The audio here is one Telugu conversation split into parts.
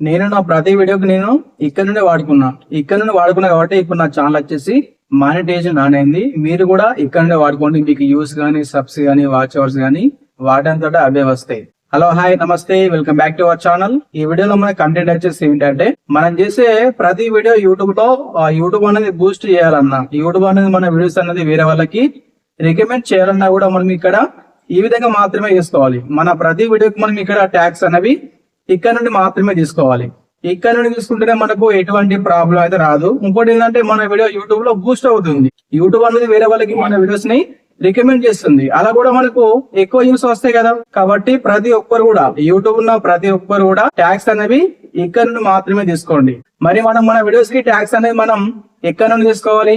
నేను నా ప్రతి వీడియోకి నేను ఇక్కడ నుండి వాడుకున్నా. ఇక్కడ నుండి వాడుకున్నా కాబట్టి ఇప్పుడు నా ఛానల్ వచ్చేసి మానిటైజేషన్ ఆన్ అయింది మీరు కూడా ఇక్కడ నుండి వాడుకోండి. మీకు యూస్ కానీ సబ్స్ కానీ వాచ్ అవర్స్ కానీ వాటంతటా అవే వస్తాయి. హలో హాయ్ నమస్తే. Welcome back to our channel ఈ వీడియోలో మన కంటెంట్ వచ్చేసి ఏంటంటే మనం చేసే ప్రతి వీడియో యూట్యూబ్లో యూట్యూబ్ అనేది బూస్ట్ చేయాలన్నా యూట్యూబ్ అనేది మన వీడియోస్ అనేది వేరే వాళ్ళకి రికమెండ్ చేయాలన్నా కూడా మనం ఇక్కడ ఈ విధంగా మాత్రమే చేసుకోవాలి. మన ప్రతి వీడియోకి మనం ఇక్కడ ట్యాక్స్ అనేవి ఇక్కడ నుండి మాత్రమే తీసుకోవాలి. ఇక్కడ నుండి తీసుకుంటేనే మనకు ఎటువంటి ప్రాబ్లం అయితే రాదు. ఇంకోటి ఏంటంటే మన వీడియో యూట్యూబ్లో బూస్ట్ అవుతుంది. యూట్యూబ్ అనేది వేరే వాళ్ళకి మన వీడియోస్ని రికమెండ్ చేస్తుంది. అలా కూడా మనకు ఎక్కువ యూస్ వస్తాయి కదా. కాబట్టి ప్రతి ఒక్కరు కూడా యూట్యూబ్ ఉన్న ప్రతి ఒక్కరు కూడా ట్యాక్స్ అనేవి ఇక్కడ నుండి మాత్రమే తీసుకోండి. మరి మనం మన వీడియోస్కి ట్యాక్స్ అనేది మనం ఎక్కడ నుండి తీసుకోవాలి?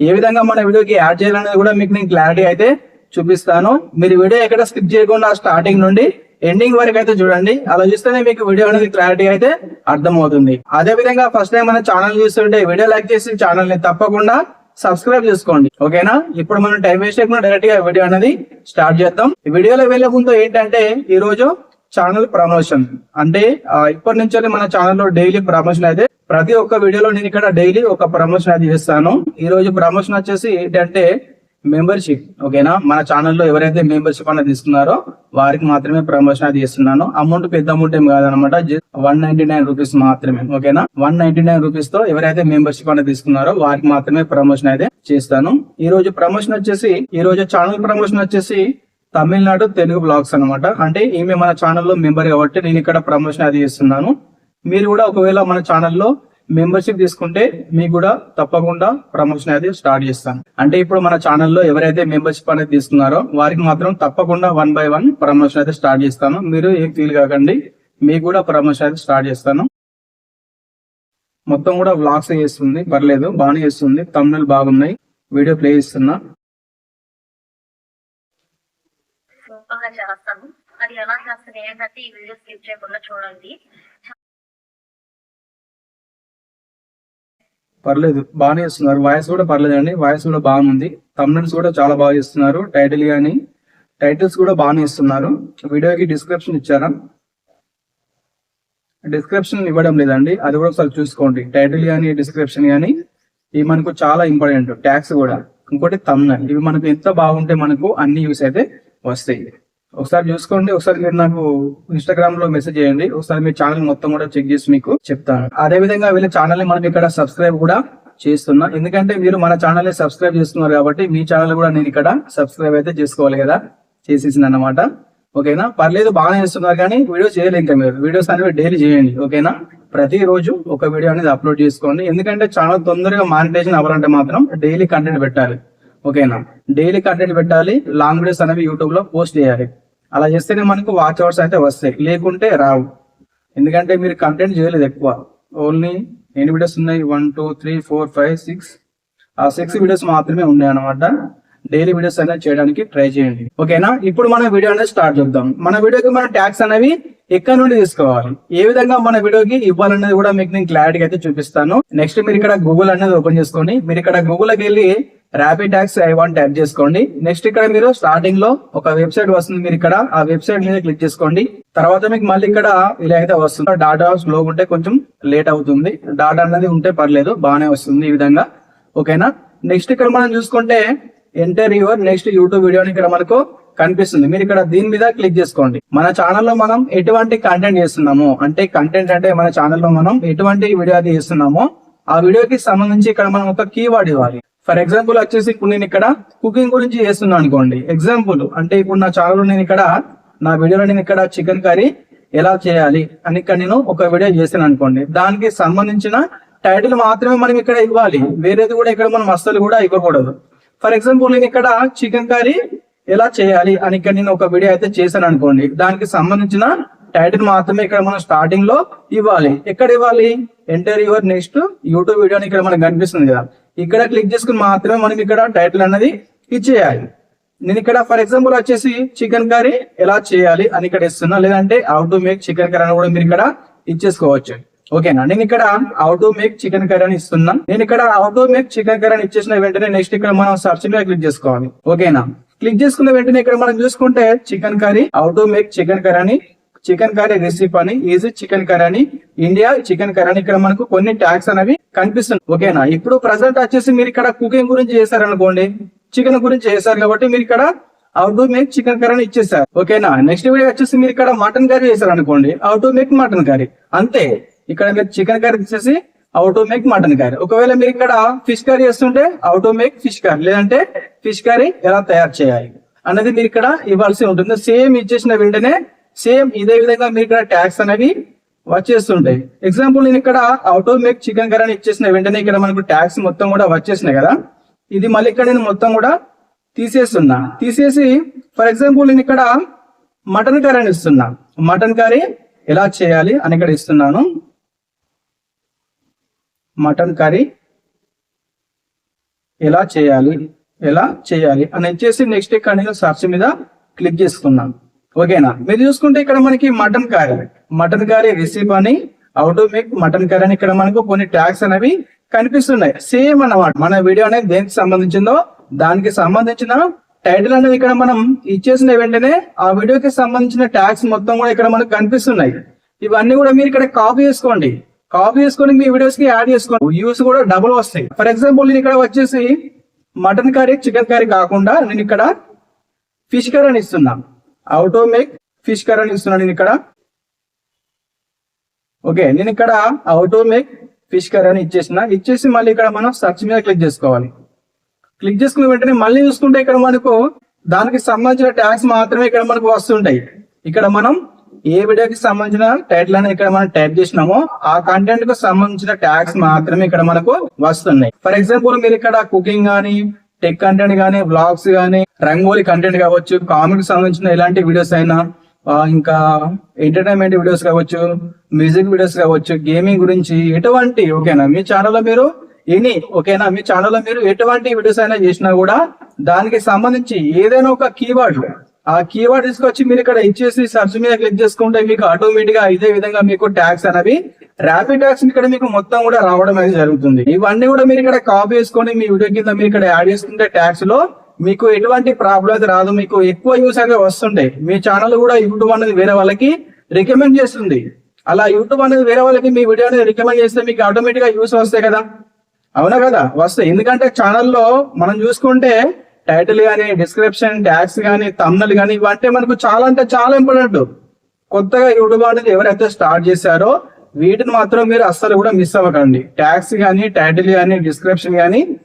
ఏ విధంగా మన వీడియోకి యాడ్ చేయాలనేది కూడా మీకు నేను క్లారిటీ అయితే చూపిస్తాను. మీరు వీడియో ఎక్కడ స్కిప్ చేయకుండా స్టార్టింగ్ నుండి ఎండింగ్ వరకు అయితే చూడండి. అలా చూస్తేనే మీకు వీడియో అనేది క్లారిటీ అయితే అర్థమవుతుంది. అదే విధంగా ఫస్ట్ టైం మన ఛానల్ చూస్తుంటే వీడియో లైక్ చేసి ఛానల్ని తప్పకుండా సబ్స్క్రైబ్ చేసుకోండి. ఓకేనా ఇప్పుడు మనం టైం వేస్ట్ చేయకుండా డైరెక్ట్గా వీడియో అనేది స్టార్ట్ చేద్దాం. వీడియోలో వెళ్ళే ముందు ఏంటంటే ఈ రోజు ఛానల్ ప్రమోషన్ అంటే ఇప్పటి నుంచి మన ఛానల్లో డైలీ ప్రమోషన్ అయితే ప్రతి ఒక్క వీడియోలో నేను ఇక్కడ డైలీ ఒక ప్రమోషన్ అయితే చేస్తాను. ఈ రోజు ప్రమోషన్ వచ్చేసి ఏంటంటే మెంబర్షిప్ ఓకేనా మన ఛానల్లో ఎవరైతే మెంబర్షిప్ అనేది తీసుకున్నారో వారికి మాత్రమే ప్రమోషన్ అది చేస్తున్నాను అమౌంట్ పెద్ద అమౌంట్ ఏం కాదనమాట. వన్ నైన్టీ నైన్ రూపీస్ మాత్రమే ఓకేనా వన్ నైన్టీ నైన్ రూపీస్తో ఎవరైతే మెంబర్షిప్ అనేది తీసుకున్నారో వారికి మాత్రమే ప్రమోషన్ అయితే చేస్తాను. ఈ రోజు ప్రమోషన్ వచ్చేసి ఈ రోజు ఛానల్ ప్రమోషన్ వచ్చేసి తమిళనాడు తెలుగు బ్లాగ్స్ అనమాట అంటే ఈమె మన ఛానల్లో మెంబర్ కాబట్టి నేను ఇక్కడ ప్రమోషన్ అది చేస్తున్నాను మీరు కూడా ఒకవేళ మన ఛానల్లో మెంబర్షిప్ తీసుకుంటే మీకు కూడా తప్పకుండా ప్రమోషన్ అయితే స్టార్ట్ చేస్తాను. అంటే ఇప్పుడు మన ఛానల్లో ఎవరైతే మెంబర్షిప్ అనేది తీసుకున్నారో వారికి మాత్రం తప్పకుండా వన్ బై వన్ ప్రమోషన్ అయితే స్టార్ట్ చేస్తాను. మీరు ఏం ఫీల్ కాకండి మీకు కూడా ప్రమోషన్ అయితే స్టార్ట్ చేస్తాను. మొత్తం కూడా వ్లాగ్స్ చేస్తుంది పర్లేదు బాగానే చేస్తుంది. తమిళ బాగున్నాయి వీడియో ప్లే చేస్తున్నా. చేస్తాను. అది ఎలా చేస్తాను ఏంటంటే ఈ వీడియో స్కిప్ చేయకుండా చూడండి. పర్లేదు బాగానే చేస్తున్నారు. వాయిస్ కూడా పర్లేదండి. వాయిస్ కూడా బాగుంది. తమ్నెల్స్ కూడా చాలా బాగా ఇస్తున్నారు టైటిల్ కానీ టైటిల్స్ కూడా బాగానే ఇస్తున్నారు వీడియోకి డిస్క్రిప్షన్ ఇచ్చారా? డిస్క్రిప్షన్ ఇవ్వడం లేదండి. అది కూడా ఒకసారి చూసుకోండి. టైటిల్ కానీ డిస్క్రిప్షన్ కానీ ఇవి మనకు చాలా ఇంపార్టెంట్ ట్యాక్స్ కూడా. ఇంకోటి తమ్నెల్ ఇవి మనకు ఎంత బాగుంటే మనకు అన్ని యూస్ అయితే వస్తాయి. ఒకసారి చూసుకోండి ఒకసారి మీరు నాకు ఇన్స్టాగ్రామ్లో మెసేజ్ చేయండి. ఒకసారి మీ ఛానల్ మొత్తం కూడా చెక్ చేసి మీకు చెప్తాను. అదే విధంగా వీళ్ళ ఛానల్ని మనం ఇక్కడ సబ్స్క్రైబ్ కూడా చేస్తున్నా. ఎందుకంటే మీరు మన ఛానల్ని సబ్స్క్రైబ్ చేస్తున్నారు కాబట్టి మీ ఛానల్ కూడా నేను ఇక్కడ సబ్స్క్రైబ్ అయితే చేసుకోవాలి కదా చేసేసింది అన్నమాట ఓకేనా? పర్లేదు బాగానే చేస్తున్నారు కానీ వీడియోస్ చేయలేదు ఇంకా మీరు. వీడియోస్ అనేవి డైలీ చేయండి ఓకేనా? ప్రతి రోజు ఒక వీడియో అనేది అప్లోడ్ చేసుకోండి. ఎందుకంటే ఛానల్ తొందరగా మానిటైజేషన్ అవ్వాలంటే మాత్రం డైలీ కంటెంట్ పెట్టాలి. ఓకేనా? డైలీ కంటెంట్ పెట్టాలి లాంగ్ వీడియోస్ అనేవి యూట్యూబ్లో పోస్ట్ చేయాలి. అలా చేస్తేనే మనకు వాచ్ అవర్స్ అయితే వస్తాయి లేకుంటే రావు. ఎందుకంటే మీరు కంటెంట్ చేయలేదు ఎక్కువ. ఓన్లీ ఎన్ని వీడియోస్ ఉన్నాయి? One two three four five six ఆ సిక్స్ వీడియోస్ మాత్రమే ఉన్నాయి అనమాట డైలీ వీడియోస్ అనేది చేయడానికి ట్రై చేయండి. ఓకేనా? ఇప్పుడు మన వీడియో అనేది స్టార్ట్ చేద్దాం. మన వీడియోకి మన ట్యాక్స్ అనేవి ఎక్కడ నుండి తీసుకోవాలి? ఏ విధంగా మన వీడియోకి ఇవ్వాలనేది కూడా మీకు నేను క్లారిటీ అయితే చూపిస్తాను. నెక్స్ట్ మీరు ఇక్కడ గూగుల్ అనేది ఓపెన్ చేసుకోండి. మీరు ఇక్కడ గూగుల్కి వెళ్ళి rapid tags I want type చేసుకోండి. నెక్స్ట్ ఇక్కడ మీరు స్టార్టింగ్లో ఒక వెబ్సైట్ వస్తుంది మీరు ఇక్కడ. ఆ వెబ్సైట్ మీద క్లిక్ చేసుకోండి. తర్వాత మీకు మళ్ళీ ఇక్కడ ఇలా అయితే వస్తుంది. డాటా స్లో ఉంటే కొంచెం లేట్ అవుతుంది. డాటా అనేది ఉంటే పర్లేదు బాగానే వస్తుంది ఈ విధంగా. ఓకేనా నెక్స్ట్ ఇక్కడ మనం చూసుకుంటే enter your next YouTube video ఇక్కడ మనకు కనిపిస్తుంది. మీరు ఇక్కడ దీని మీద క్లిక్ చేసుకోండి. మన ఛానల్లో మనం ఎటువంటి కంటెంట్ చేస్తున్నాము అంటే కంటెంట్ అంటే మన ఛానల్లో మనం ఎటువంటి వీడియో అది చేస్తున్నామో ఆ వీడియోకి సంబంధించి ఇక్కడ మనం ఒక కీవర్డ్ ఇవ్వాలి. ఫర్ ఎగ్జాంపుల్ వచ్చేసి ఇప్పుడు నేను ఇక్కడ కుకింగ్ గురించి చేస్తున్నాను అనుకోండి. ఎగ్జాంపుల్ అంటే ఇప్పుడు నా ఛానల్ నేను ఇక్కడ నా వీడియోలో నేను ఇక్కడ చికెన్ కర్రీ ఎలా చేయాలి అని ఇక్కడ నేను ఒక వీడియో చేశాను అనుకోండి. దానికి సంబంధించిన టైటిల్ మాత్రమే మనం ఇక్కడ ఇవ్వాలి. వేరేది కూడా ఇక్కడ మనం అస్సలు కూడా ఇవ్వకూడదు. ఫర్ ఎగ్జాంపుల్ నేను ఇక్కడ చికెన్ కర్రీ ఎలా చేయాలి అని ఇక్కడ నేను ఒక వీడియో అయితే చేశాను అనుకోండి. దానికి సంబంధించిన టైటిల్ మాత్రమే ఇక్కడ మనం స్టార్టింగ్లో ఇవ్వాలి. ఎక్కడ ఇవ్వాలి? Enter your next YouTube video ఇక్కడ మనకు కనిపిస్తుంది కదా. ఇక్కడ క్లిక్ చేసుకుని మాత్రమే మనం ఇక్కడ టైటిల్ అనేది ఇచ్చేయాలి. నేను ఇక్కడ ఫర్ ఎగ్జాంపుల్ వచ్చేసి చికెన్ కర్రీ ఎలా చేయాలి అని ఇక్కడ ఇస్తున్నా. లేదంటే how to make chicken curry అని కూడా మీరు ఇక్కడ ఇచ్చేసుకోవచ్చు. ఓకేనా నేను ఇక్కడ how to make chicken curry అని ఇస్తున్నా. నేను ఇక్కడ how to make chicken curry అని ఇచ్చేసిన వెంటనే నెక్స్ట్ ఇక్కడ మనం సర్చ్ మీద క్లిక్ చేసుకోవాలి. ఓకేనా క్లిక్ చేసుకున్న వెంటనే ఇక్కడ మనం చూసుకుంటే chicken curry how to make chicken curry అని చికెన్ కర్రీ రెసిపీ అని ఈజీ చికెన్ కర్రీ అని ఇండియా చికెన్ కర్రీ అని ఇక్కడ మనకు కొన్ని ట్యాగ్స్ అనేవి కనిపిస్తుంది ఓకేనా ఇప్పుడు ప్రజెంట్ వచ్చేసి మీరు ఇక్కడ కుకింగ్ గురించి చేశారనుకోండి చికెన్ గురించి చేశారు కాబట్టి మీరు ఇక్కడ how to make chicken curry అని ఇచ్చేసారు ఓకేనా నెక్స్ట్ వీడియో వచ్చేసి మీరు ఇక్కడ మటన్ కర్రీ చేశారు అనుకోండి how to make mutton curry అంతే. ఇక్కడ మీరు చికెన్ కర్రీ ఇచ్చేసి how to make mutton curry ఒకవేళ మీరు ఇక్కడ ఫిష్ కర్రీ చేస్తుంటే how to make fish curry లేదంటే ఫిష్ కర్రీ ఎలా తయారు చేయాలి? అనేది మీరు ఇక్కడ ఇవ్వాల్సి ఉంటుంది. సేమ్ ఇచ్చేసిన వెంటనే సేమ్ ఇదే విధంగా మీరు ఇక్కడ ట్యాక్స్ అనేవి వచ్చేస్తుంటాయి. ఎగ్జాంపుల్ నేను ఇక్కడ టు మేక్ చికెన్ కర్రీ అని ఇచ్చేసిన వెంటనే ఇక్కడ మనకు ట్యాక్స్ మొత్తం కూడా వచ్చేసినాయి కదా. ఇది మళ్ళీ ఇక్కడ నేను మొత్తం కూడా తీసేస్తున్నా. తీసేసి ఫర్ ఎగ్జాంపుల్ నేను ఇక్కడ మటన్ కర్రీ అని ఇస్తున్నా. మటన్ కర్రీ ఎలా చేయాలి అని ఇక్కడ ఇస్తున్నాను. మటన్ కర్రీ ఎలా చేయాలి ఎలా చేయాలి అని వచ్చేసి నెక్స్ట్ ఇక్కడ నేను సర్చ్ మీద క్లిక్ చేసుకున్నాను ఓకేనా? మీరు చూసుకుంటే ఇక్కడ మనకి mutton curry mutton curry recipe అని అవుటోమేక్ మటన్ కర్రీ అని ఇక్కడ మనకు కొన్ని ట్యాగ్స్ అనేవి కనిపిస్తున్నాయి. సేమ్ అన్నమాట. మన వీడియో అనేది దేనికి సంబంధించిందో దానికి సంబంధించిన టైటిల్ అనేది ఇక్కడ మనం ఇచ్చేసిన వెంటనే ఆ వీడియోకి సంబంధించిన ట్యాగ్స్ మొత్తం కూడా ఇక్కడ మనకు కనిపిస్తున్నాయి. ఇవన్నీ కూడా మీరు ఇక్కడ కాపీ చేసుకోండి. కాపీ చేసుకొని మీ వీడియోస్కి యాడ్ చేసుకోండి. వ్యూస్ కూడా డబుల్ వస్తాయి. ఫర్ ఎగ్జాంపుల్ నేను ఇక్కడ వచ్చేసి మటన్ కర్రీ చికెన్ కర్రీ కాకుండా నేను ఇక్కడ ఫిష్ కర్రీ అని ఇస్తున్నాను హౌ మేక్ ఫిష్ కర్రీ అని ఇస్తున్నాను నేను ఇక్కడ. ఓకే నేను ఇక్కడ హౌ మేక్ ఫిష్ కర్రీ అని ఇచ్చేసిన. ఇచ్చేసి మళ్ళీ ఇక్కడ మనం సర్చ్ మీద క్లిక్ చేసుకోవాలి. క్లిక్ చేసుకున్న వెంటనే మళ్ళీ చూసుకుంటే ఇక్కడ మనకు దానికి సంబంధించిన ట్యాగ్స్ మాత్రమే ఇక్కడ మనకు వస్తుంటాయి. ఇక్కడ మనం ఏ వీడియోకి సంబంధించిన టైటిల్ అనేది ఇక్కడ మనం టైప్ చేసినామో ఆ కంటెంట్కు సంబంధించిన ట్యాగ్స్ మాత్రమే ఇక్కడ మనకు వస్తున్నాయి. ఫర్ ఎగ్జాంపుల్ మీరు ఇక్కడ కుకింగ్ కానీ టెక్ కంటెంట్ కానీ బ్లాగ్స్ కానీ రంగోలీ కంటెంట్ కావచ్చు కామెడీకి సంబంధించిన ఎలాంటి వీడియోస్ అయినా ఇంకా ఎంటర్టైన్మెంట్ వీడియోస్ కావచ్చు మ్యూజిక్ వీడియోస్ కావచ్చు గేమింగ్ గురించి ఎటువంటి ఓకేనా మీ ఛానల్లో మీరు ఎనీ ఓకేనా మీ ఛానల్లో మీరు ఎటువంటి వీడియోస్ అయినా చేసినా కూడా దానికి సంబంధించి ఏదైనా ఒక కీవర్డ్ ఆ కీవర్డ్ తీసుకొచ్చి మీరు ఇక్కడ ఇచ్చేసి సర్చ్ మీద క్లిక్ చేసుకుంటే మీకు ఆటోమేటిక్గా ఇదే విధంగా మీకు ట్యాక్స్ అనేవి ర్యాపిడ్ ట్యాక్స్ ఇక్కడ మీకు మొత్తం కూడా రావడం అనేది జరుగుతుంది. ఇవన్నీ కూడా మీరు ఇక్కడ కాపీ చేసుకొని మీ వీడియో కింద మీరు ఇక్కడ యాడ్ చేసుకుంటే ట్యాక్స్లో మీకు ఎటువంటి ప్రాబ్లం అయితే రాదు. మీకు ఎక్కువ యూస్ అయితే వస్తుంటాయి. మీ ఛానల్ కూడా యూట్యూబ్ అనేది వేరే వాళ్ళకి రికమెండ్ చేస్తుంది. అలా యూట్యూబ్ అనేది వేరే వాళ్ళకి మీ వీడియో అనేది రికమెండ్ చేస్తే మీకు ఆటోమేటిక్గా యూస్ వస్తాయి కదా. అవునా కదా? వస్తాయి. ఎందుకంటే ఛానల్లో మనం చూసుకుంటే టైటిల్ గానీ డిస్క్రిప్షన్ ట్యాక్స్ గానీ తమ్నల్ గానీ ఇవంటే మనకు చాలా అంటే చాలా ఇంపార్టెంట్ కొత్తగా యూట్యూబ్ అనేది ఎవరైతే స్టార్ట్ చేశారో వీటిని మాత్రం మీరు అస్సలు కూడా మిస్ అవ్వకండి. ట్యాక్స్ గానీ టైటిల్ గానీ డిస్క్రిప్షన్ గానీ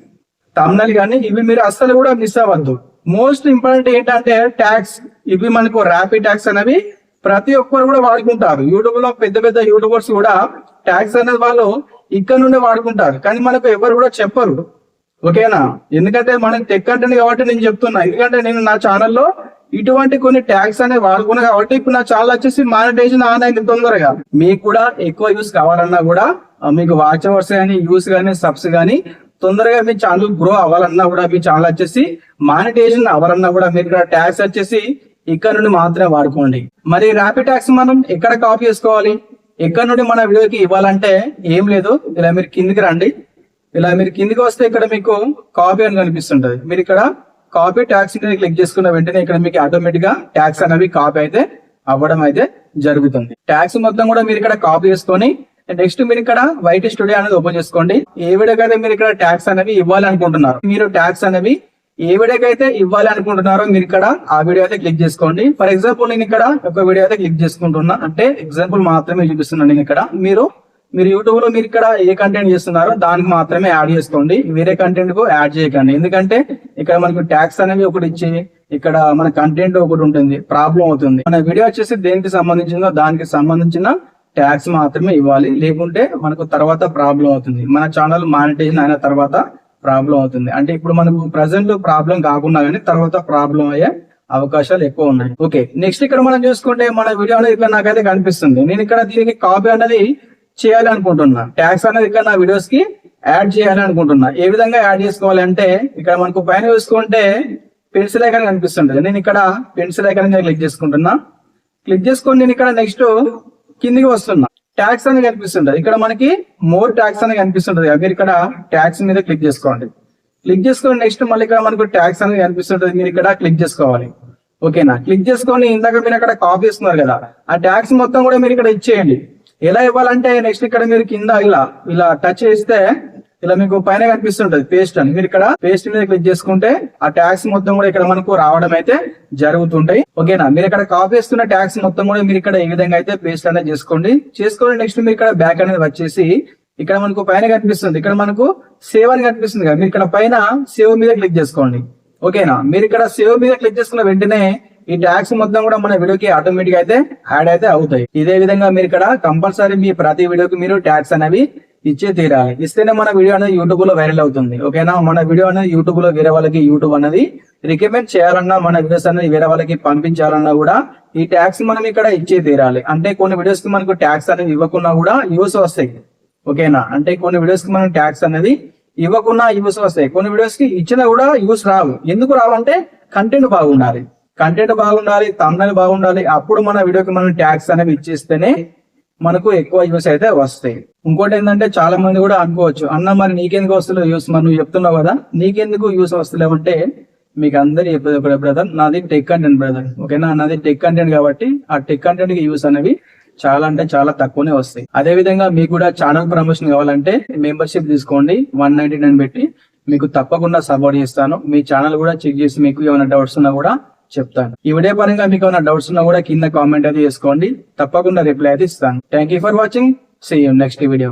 తమ్నల్ గానీ ఇవి మీరు అస్సలు కూడా మిస్ అవ్వద్దు. మోస్ట్ ఇంపార్టెంట్ ఏంటంటే ట్యాక్స్ ఇవి మనకు ర్యాపిడ్ ట్యాక్స్ అనేవి ప్రతి ఒక్కరు కూడా వాడుకుంటారు. యూట్యూబ్లో పెద్ద పెద్ద యూట్యూబర్స్ కూడా ట్యాక్స్ అనేది వాళ్ళు ఇక్కడ నుండి వాడుకుంటారు. కానీ మనకు ఎవరు కూడా చెప్పరు. ఓకేనా? ఎందుకంటే మనకి టెక్ కంటెంట్ కాబట్టి నేను చెప్తున్నా. ఎందుకంటే నేను నా ఛానల్లో ఇటువంటి కొన్ని ట్యాగ్స్ అనేవి వాడుకున్నా కాబట్టి ఇప్పుడు నా ఛానల్ వచ్చేసి మానిటైజేషన్ ఆన్ అయింది తొందరగా. మీకు కూడా ఎక్కువ యూస్ కావాలన్నా కూడా మీకు వాచ్ అవర్స్ కానీ యూస్ కానీ సబ్స్ కానీ తొందరగా మీ ఛానల్ గ్రో అవ్వాలన్నా కూడా మీ ఛానల్ వచ్చేసి మానిటైజేషన్ అవ్వాలన్నా కూడా మీరు ఇక్కడ ట్యాగ్స్ వచ్చేసి ఇక్కడ నుండి మాత్రమే వాడుకోండి. మరి ర్యాపిడ్ ట్యాక్స్ మనం ఎక్కడ కాపీ చేసుకోవాలి? ఎక్కడ నుండి మన వీడియోకి ఇవ్వాలంటే ఏం లేదు. ఇలా మీరు కిందికి రండి. ఇలా మీరు కిందికి వస్తే ఇక్కడ మీకు కాపీ అని కనిపిస్తుంటది. మీరు ఇక్కడ కాపీ ట్యాక్స్ క్లిక్ చేసుకున్న వెంటనే ఇక్కడ మీకు ఆటోమేటిక్గా ట్యాక్స్ అనేవి కాపీ అయితే అవ్వడం అయితే జరుగుతుంది. ట్యాక్స్ మొత్తం కూడా మీరు ఇక్కడ కాపీ చేసుకొని నెక్స్ట్ మీరు ఇక్కడ వైట్ స్టూడియో అనేది ఓపెన్ చేసుకోండి. ఏ మీరు ఇక్కడ ట్యాక్స్ అనేవి ఇవ్వాలనుకుంటున్నారు. మీరు ట్యాక్స్ అనేవి ఏ వీడియోకైతే ఇవ్వాలి అనుకుంటున్నారో మీరు ఇక్కడ ఆ వీడియో అయితే క్లిక్ చేసుకోండి. ఫర్ ఎగ్జాంపుల్ నేను ఇక్కడ ఒక వీడియో అయితే క్లిక్ చేసుకుంటున్నా. అంటే ఎగ్జాంపుల్ మాత్రమే చూపిస్తున్నాను నేను ఇక్కడ. మీరు మీరు యూట్యూబ్లో మీరు ఇక్కడ ఏ కంటెంట్ చేస్తున్నారో దానికి మాత్రమే యాడ్ చేసుకోండి. వేరే కంటెంట్కు యాడ్ చేయకండి. ఎందుకంటే ఇక్కడ మనకు ట్యాక్స్ అనేవి ఒకటి ఇచ్చి ఇక్కడ మన కంటెంట్ ఒకటి ఉంటుంది ప్రాబ్లం అవుతుంది. మన వీడియో వచ్చేసి దేనికి సంబంధించిందో దానికి సంబంధించిన ట్యాక్స్ మాత్రమే ఇవ్వాలి. లేకుంటే మనకు తర్వాత ప్రాబ్లం అవుతుంది. మన ఛానల్ మానిటైజేషన్ అయిన తర్వాత ప్రాబ్లం అవుతుంది. అంటే ఇప్పుడు మనకు ప్రజెంట్ ప్రాబ్లం కాకుండా కానీ తర్వాత ప్రాబ్లం అయ్యే అవకాశాలు ఎక్కువ ఉన్నాయి. ఓకే నెక్స్ట్ ఇక్కడ మనం చూసుకుంటే మన వీడియో అనేది ఇక్కడ నాకైతే కనిపిస్తుంది. నేను ఇక్కడ దీనికి కాపీ అనేది చేయాలి అనుకుంటున్నా ట్యాక్స్ అనేది ఇక్కడ నా వీడియోస్కి యాడ్ చేయాలి అనుకుంటున్నా ఏ విధంగా యాడ్ చేసుకోవాలి అంటే ఇక్కడ మనకు పైన చూసుకుంటే పెన్సిల్ ఐకాన్ కనిపిస్తుంటది. నేను ఇక్కడ పెన్సిల్ ఐకాన్ క్లిక్ చేసుకుంటున్నా. క్లిక్ చేసుకొని నేను ఇక్కడ నెక్స్ట్ కిందికి వస్తున్నా. ట్యాక్స్ అనేది కనిపిస్తుంటది. ఇక్కడ మనకి మోర్ ట్యాక్స్ అనేది కనిపిస్తుంటది. మీరు ఇక్కడ ట్యాక్స్ మీద క్లిక్ చేసుకోండి. క్లిక్ చేసుకొని నెక్స్ట్ మళ్ళీ ఇక్కడ మనకు ట్యాక్స్ అనేది కనిపిస్తుంటది. మీరు ఇక్కడ క్లిక్ చేసుకోవాలి. ఓకేనా క్లిక్ చేసుకొని ఇందాక మీరు అక్కడ కాపీ ఇస్తున్నారు కదా. ఆ ట్యాక్స్ మొత్తం కూడా మీరు ఇక్కడ ఇచ్చేయండి. ఎలా ఇవ్వాలంటే నెక్స్ట్ ఇక్కడ మీరు కింద ఇలా ఇలా టచ్ చేస్తే ఇలా మీకు పైన కనిపిస్తుంటది పేస్ట్ అని. మీరు ఇక్కడ పేస్ట్ మీద క్లిక్ చేసుకుంటే ఆ ట్యాక్స్ మొత్తం కూడా ఇక్కడ మనకు రావడం అయితే జరుగుతుంటాయి. ఓకేనా మీరు ఇక్కడ కాపీ చేస్తున్న ట్యాక్స్ మొత్తం కూడా మీరు ఇక్కడ ఈ విధంగా అయితే పేస్ట్ అనేది చేసుకోండి. చేసుకొని నెక్స్ట్ మీరు ఇక్కడ బ్యాక్ అనేది వచ్చేసి ఇక్కడ మనకు పైన కనిపిస్తుంది. ఇక్కడ మనకు సేవ్ అని కనిపిస్తుంది కదా. మీరు ఇక్కడ పైన సేవ్ మీద క్లిక్ చేసుకోండి. ఓకేనా మీరు ఇక్కడ సేవ్ మీద క్లిక్ చేసుకున్న వెంటనే ఈ ట్యాక్స్ మొత్తం కూడా మన వీడియోకి ఆటోమేటిక్ అయితే యాడ్ అయితే అవుతాయి. ఇదే విధంగా మీరు ఇక్కడ కంపల్సరీ మీ ప్రతి వీడియోకి మీరు ట్యాక్స్ అనేవి ఇచ్చే తీరాలి ఇస్తేనే మన వీడియో అనేది యూట్యూబ్లో వైరల్ అవుతుంది. ఓకేనా మన వీడియో అనేది యూట్యూబ్లో వేరే వాళ్ళకి యూట్యూబ్ అనేది రికమెండ్ చేయాలన్నా మన వీడియోస్ అనేది వేరే వాళ్ళకి పంపించాలన్నా కూడా ఈ ట్యాక్స్ మనం ఇక్కడ ఇచ్చే తీరాలి. అంటే కొన్ని వీడియోస్కి మనకు ట్యాక్స్ అనేది ఇవ్వకున్నా కూడా యూస్ వస్తాయి. ఓకేనా అంటే కొన్ని వీడియోస్కి మనం ట్యాక్స్ అనేది ఇవ్వకుండా యూస్ వస్తాయి. కొన్ని వీడియోస్కి ఇచ్చినా కూడా యూస్ రావు. ఎందుకు రావంటే కంటెంట్ బాగుండాలి. కంటెంట్ బాగుండాలి తమ్నల్ బాగుండాలి అప్పుడు మన వీడియోకి మనం ట్యాక్స్ అనేవి ఇచ్చేస్తేనే మనకు ఎక్కువ యూస్ అయితే వస్తాయి. ఇంకోటి ఏంటంటే చాలా మంది కూడా అనుకోవచ్చు అన్న మరి నీకెందుకు వస్తలేవు యూస్ మరి నువ్వు చెప్తున్నావు కదా నీకెందుకు యూస్ వస్తలేవు? అంటే మీకు అందరు చెప్పేది ఒకటే బ్రదర్ నాది టెక్ కంటెంట్ బ్రదర్. ఓకేనా? నాది టెక్ కంటెంట్ కాబట్టి ఆ టెక్ కంటెంట్కి యూస్ అనేవి చాలా అంటే చాలా తక్కువనే వస్తాయి. అదే విధంగా మీకు కూడా ఛానల్ ప్రమోషన్ కావాలంటే మెంబర్షిప్ తీసుకోండి వన్ నైన్టీ నైన్ పెట్టి. మీకు తప్పకుండా సపోర్ట్ చేస్తాను. మీ ఛానల్ కూడా చెక్ చేసి మీకు ఏమైనా డౌట్స్ ఉన్నా కూడా చెప్తాను. ఈ వీడియో పరంగా మీకు ఏమైనా డౌట్స్ ఉన్నా కూడా కింద కామెంట్ అయితే చేసుకోండి. తప్పకుండా రిప్లై అయితే ఇస్తాను. Thank you for watching see you next video